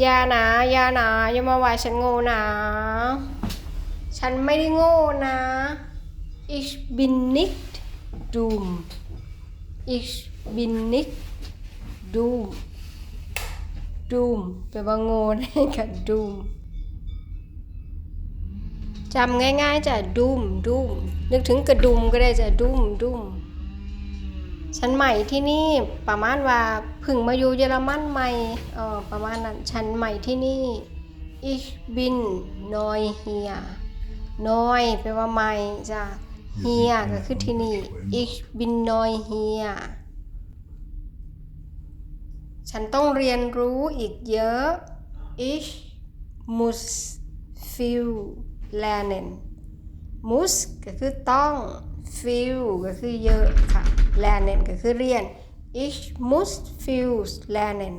อย่านะอย่านะอย่ามาว่าฉันโง่นะ ฉันไม่ได้โง่นะ ich bin nicht dumm ich bin nicht dumm dumm แปลว่าโง่นั่นกับ dumm จำง่ายๆจะดุมดุมนึกถึงกระดุมก็ได้จะดุม ดุมฉันใหม่ที่นี่ประมาณว่าพึ่งมาอยู่เยอรมันใหม่เออประมาณนั้นฉันใหม่ที่นี่ ich bin neu hier neu แปลว่าใหม่จ้ะ here ก็คือที่นี่ ich bin neu hier ฉันต้องเรียนรู้อีกเยอะ ich muss viel lernen muss ก็คือต้อง viel ก็คือเยอะค่ะ lernen ก็คือเรียน ich muss viel lernen